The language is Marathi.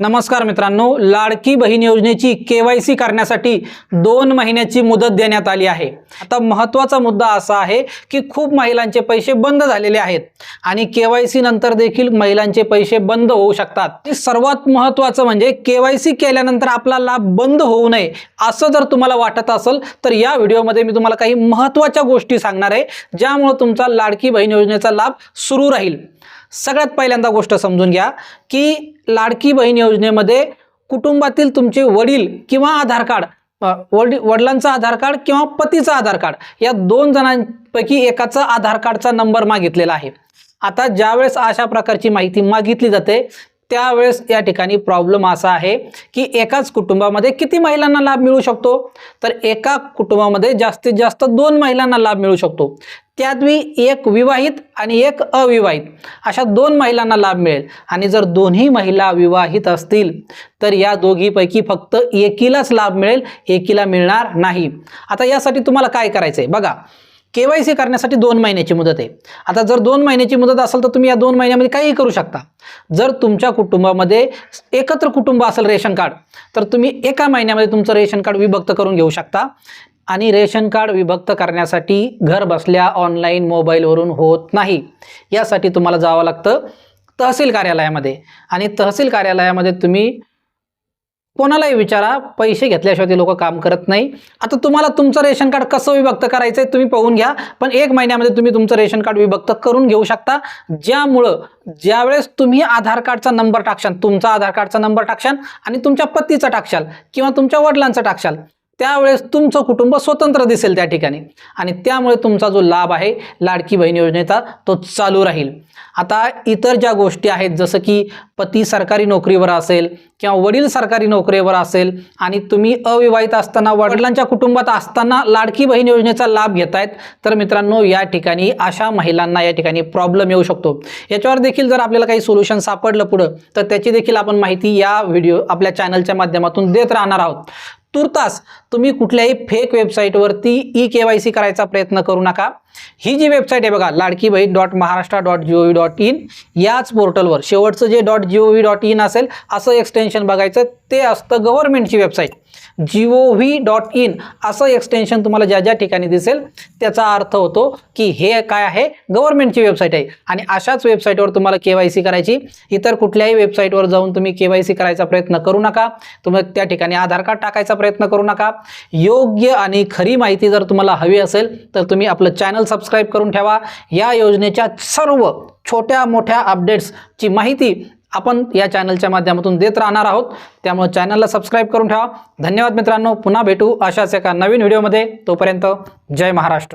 नमस्कार मित्रांनो लाडकी बहीण योजनेची के वाय सी करण्यासाठी दोन महिन्याची मुदत देण्यात आली आहे. आता महत्त्वाचा मुद्दा असा आहे की खूप महिलांचे पैसे बंद झालेले आहेत आणि के वाय सी नंतर देखील महिलांचे पैसे बंद होऊ शकतात. सर्वात महत्त्वाचं म्हणजे के वाय सी केल्यानंतर आपला लाभ बंद होऊ नये असं जर तुम्हाला वाटत असेल तर या व्हिडिओमध्ये मी तुम्हाला काही महत्त्वाच्या गोष्टी सांगणार आहे ज्यामुळे तुमचा लाडकी बहीण योजनेचा लाभ सुरू राहील. सगळ्यात पहिल्यांदा गोष्ट समजून घ्या की लाडकी बहीण योजनेमध्ये कुटुंबातील तुमचे वडील किंवा आधार कार्ड वडी वडील वडिलांचं आधार कार्ड किंवा पतीचं आधार कार्ड या दोन जणांपैकी एकाचा आधार कार्डचा नंबर मागितलेला आहे. आता ज्यावेळेस अशा प्रकारची माहिती मागितली जाते त्यावेळेस या ठिकाणी प्रॉब्लेम असा आहे की एकाच कुटुंबामध्ये किती महिलांना लाभ मिळू शकतो? तर एका कुटुंबामध्ये जास्तीत जास्त दोन महिलांना लाभ मिळू शकतो. त्यातही एक विवाहित आणि एक अविवाहित. अशा दोन महिलांना लाभ मिळेल. आणि जर दोन्ही महिला विवाहित असतील तर या दोघीपैकी फक्त एकीलाच लाभ मिळेल एकीला मिळणार नाही. आता यासाठी तुम्हाला काय करायचं आहे बघा के वाय सी करण्यासाठी दोन महिन्याची मुदत आहे. आता जर दोन महिन्याची मुदत असेल तर तुम्ही या दोन महिन्यामध्ये काहीही करू शकता. जर तुमच्या कुटुंबामध्ये एकत्र कुटुंब असेल रेशन कार्ड तर तुम्ही एका महिन्यामध्ये तुमचं रेशन कार्ड विभक्त करून घेऊ शकता. आणि रेशन कार्ड विभक्त करण्यासाठी घर बसल्या ऑनलाईन मोबाईलवरून होत नाही. यासाठी तुम्हाला जावं लागतं तहसील कार्यालयामध्ये. आणि तहसील कार्यालयामध्ये तुम्ही कोणालाही विचारा पैसे घेतल्याशिवाय ते लोक काम करत नाही. आता तुम्हाला तुमचं रेशन कार्ड कसं विभक्त करायचं आहे तुम्ही पाहून घ्या पण एक महिन्यामध्ये तुम्ही तुमचं रेशन कार्ड विभक्त करून घेऊ शकता. ज्यामुळं ज्यावेळेस तुम्ही आधार कार्डचा नंबर टाकशाल तुमचा आधार कार्डचा नंबर टाकशाल आणि तुमच्या पतीचा टाकशाल किंवा तुमच्या वडिलांचा टाकशाल त्यावेळेस तुमचं कुटुंब स्वतंत्र दिसेल त्या ठिकाणी. आणि त्यामुळे तुमचा जो लाभ आहे लाडकी बहीण योजनेचा तो चालू राहील. आता इतर ज्या गोष्टी आहेत जसं की पती सरकारी नोकरीवर असेल किंवा वडील सरकारी नोकरीवर असेल आणि तुम्ही अविवाहित असताना वडिलांच्या कुटुंबात असताना लाडकी बहीण योजनेचा लाभ घेतायत तर मित्रांनो या ठिकाणी अशा महिलांना या ठिकाणी प्रॉब्लेम येऊ शकतो. याच्यावर देखील जर आपल्याला काही सोल्युशन सापडलं पुढं तर त्याची देखील आपण माहिती या व्हिडिओ आपल्या चॅनलच्या माध्यमातून देत राहणार आहोत. तुर्तास तुम्ही कुठल्याही फेक वेबसाईटवरती ई के वाय सी करायचा प्रयत्न करू नका. ही जी वेबसाईट आहे बघा Ladki Bahin dot Maharashtra dot G O V dot in याच पोर्टलवर शेवटचं जे dot G O V dot in असेल असं एक्सटेन्शन बघायचं ते असतं गव्हर्नमेंटची website G O V dot in असं एक्सटेन्शन तुम्हाला ज्या ज्या ठिकाणी दिसेल त्याचा अर्थ होतो की हे काय आहे? गव्हर्नमेंटची वेबसाईट आहे. आणि अशाच वेबसाईटवर तुम्हाला के वाय सी करायची. इतर कुठल्याही वेबसाईटवर जाऊन तुम्ही के वाय सी करायचा प्रयत्न करू नका. तुम्ही त्या ठिकाणी आधार कार्ड टाकायचा प्रयत्न करू नका. योग्य आणि खरी माहिती जर तुम्हाला हवी असेल तर तुम्ही आपलं चॅनल सबस्क्राईब करून ठेवा. या योजनेच्या सर्व छोट्या मोठ्या अपडेट्सची माहिती आपण या चॅनलच्या माध्यमातून देत राहणार आहोत. त्यामुळे चॅनलला सबस्क्राईब करून ठेवा. धन्यवाद मित्रांनो. पुन्हा भेटू अशाच एका नवीन व्हिडिओमध्ये तोपर्यंत जय महाराष्ट्र.